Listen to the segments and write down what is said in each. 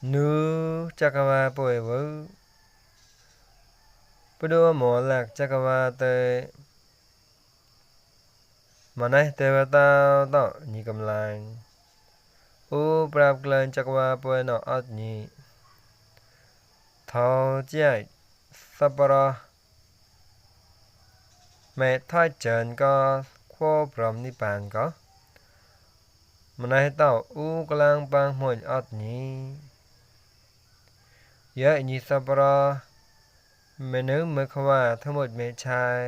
nu chakawa poe wo ពដមលកចកវតេម៉ណេះទេវតាតញីកំឡាញ់អូប្រាប់ក្លែងចកវាពួយណអត់ញីថោចៃសបរោមេថៃចិនក៏ខួប្រមនិបានក៏ម្នេះតអូកលាំងបាំងមួយអត់ ยะยิสปรเมนึเมขวาทั้งหมดเมชาย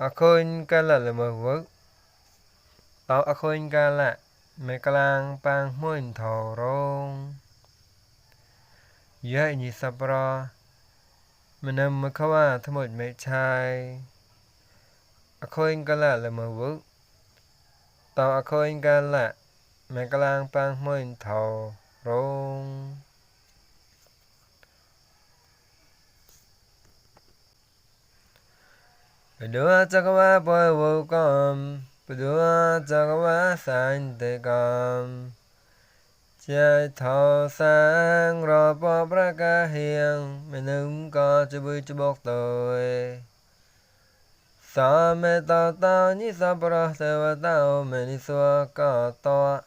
อคอนกันละเละเมวกเอาอคอนกันละเมกลางปางมุ่นทอรงยะยิสปรเมนึเมขวาทั้งหมดเมชายอคอนกันละเละเมวกต่ออคอนกันละเมกลางปางมุ่นทอรง cakwa san te kam Chạy thọ sang rò bò bra ca hiền Mẹ nâng có chư bùi chư bốc tôi Sa mẹ tao tao ni sa bra te wa tao mẹ ni xua có to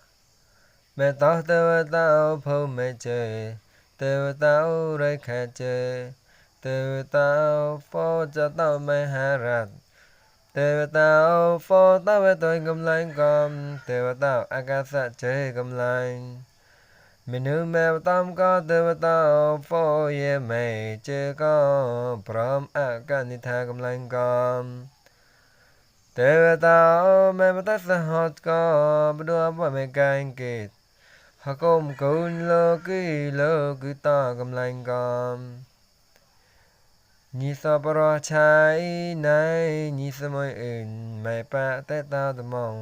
Mẹ tao te wa tao phô mẹ chê Te wa tao rây khả chê ទេវតាហ្វចតោមហារតទេវតា ហ្វតវតយកំឡាញ់កំទេវតាអាកាសជេកំឡាញ់មនុស្សមេតំក៏ទេវតាហ្វយេមេជេក៏ព្រមអកនិថាកំឡាញ់កំទេវតាមេបតសហតក៏បដួបមេកែងកេតហកុំកូនលោកីលោកីតកំឡាញ់កំ ញីសបរឆៃណៃញីសមយអិនម៉ែប៉តេតាតមង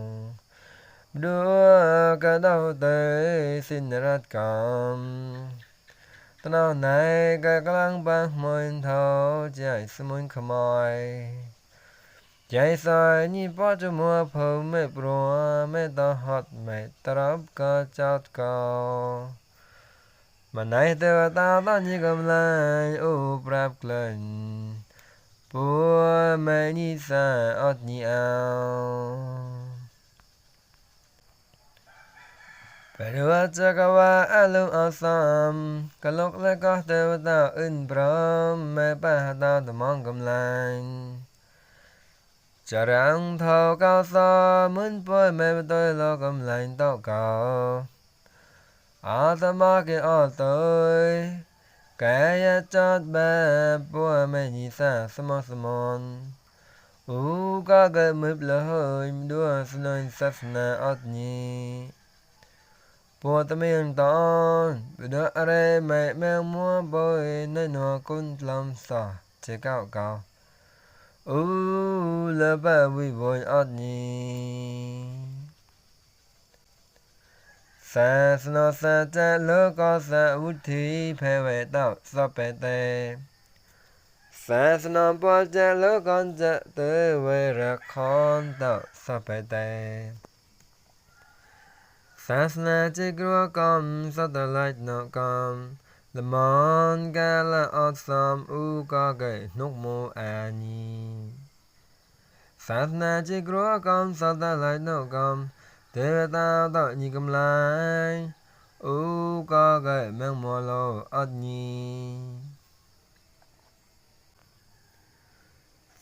ឌូកដោតេសិនរតកំតណៅណៃកក្លាំងបាំងមួយថោចៃសមុនខ្មោយចៃសយញីបចមួភៅមេព្រោមេតហត់មេត្រប់ក៏ចោតកោ ម្នៃទេវតាតញីកំឡាញ់អូប្រាប់ក្លែងពួមេនីសាអត់ញីអោពេលវចកវាអលុអសំកលុកលកទេវតាអិនប្រមមេបះតាតំងកំឡាញ់ចរាំងថោកោសមិនពួយមេបតយលកំឡាញ់តោកោ អាតមាគេអត់ទៅកាយចតបែពួមេញីសាសមសមនអូកាកមិនលហើយឌួស្នងសាសនាអត់ញីពួតមានតនបដអរេមេមេមួបុយនៅនគុនឡំសោចេកោកោអូលបវិវយអត់ញី សាសនសាចលោកសាឧទ្ធីភេវេតោសបេតេសាសនបច្ចលោកញ្ចទេវរខន្តោសបេតេសាសនាជាគ្រោះកំសតឡៃណកំលមនកាលអត់សំអ៊ូកកេនុកមោអាញីសាសនាជាគ្រោះកំសតឡៃណកំ ဒေဝတာတောအညီကမလိုင်းဥကာကဲမန်မောလောအညီ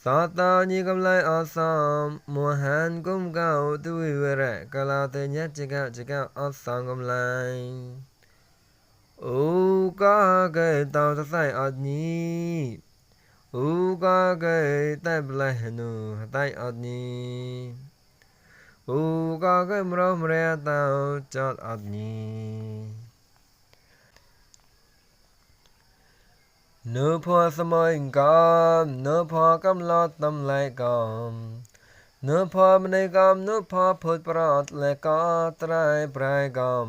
သာတာညီကမလိုင်းအသံမဟန်ကုမကောသူဝရကလာတညက်ချကချကအသံကမလိုင်းဥကာကဲတောင်းဆိုင်အညီဥကာကဲတိုင်ပလဟနုတိုင်အညီ អូកកែមរមរែតោចតអត់ញីនៅភ័សមយកំនៅភ័កំឡតតំឡៃកំនៅភ័មនៃកំនៅភ័ពុទ្ធប្រតលេកត្រៃប្រៃកំ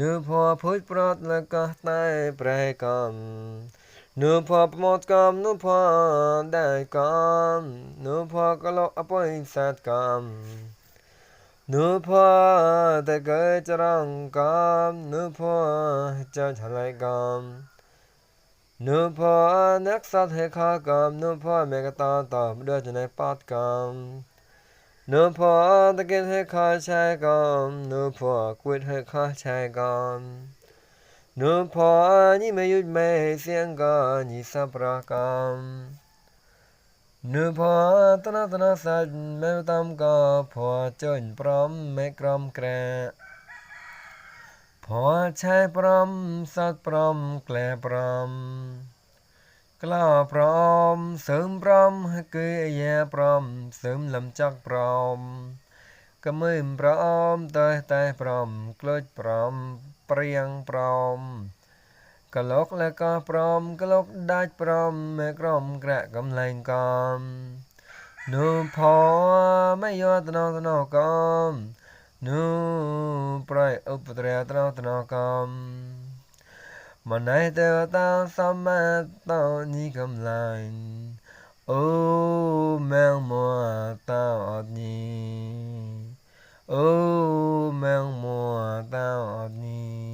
នៅភ័ពុទ្ធប្រតលេកត្រៃប្រៃកំ นุพอประมดกรรมนุพอได้กรรมนุพอกะโลอปอยสัตกรรมนุพอแต่เกิดจะรังกรรมนุพอจะทลายกรรมนุพอนักสัตว์ให้ข้ากรรมนุพอเมกตาตอบด้วยจะในปาดกรรมนุพอตะเกิดให้ข้าใชายกรรมนุพอกุดให้ข้าใช้ยกรรม ぬផតនតនសាច់មេតំកភ័ចេញព្រមមេក្រមក្រាភ័ឆែព្រមសត្វព្រមក្លែព្រមក្លោព្រមសើមព្រមគឺយាព្រមសើមលំចាក់ព្រមកមើមព្រមតែតែព្រមក្លូចព្រម ព្រៀងព្រមកលកលកព្រមកលកដាច់ព្រមមេក្រមក្រាក់កំលែងកំនូផไม่យតណតណកំនូប្រៃឧបត្រយតណតណកំមណៃទេវតាសម្មាតោនិកំលែងអូមែងមួតោអត់ញី អូមែងមួតោអត់ញី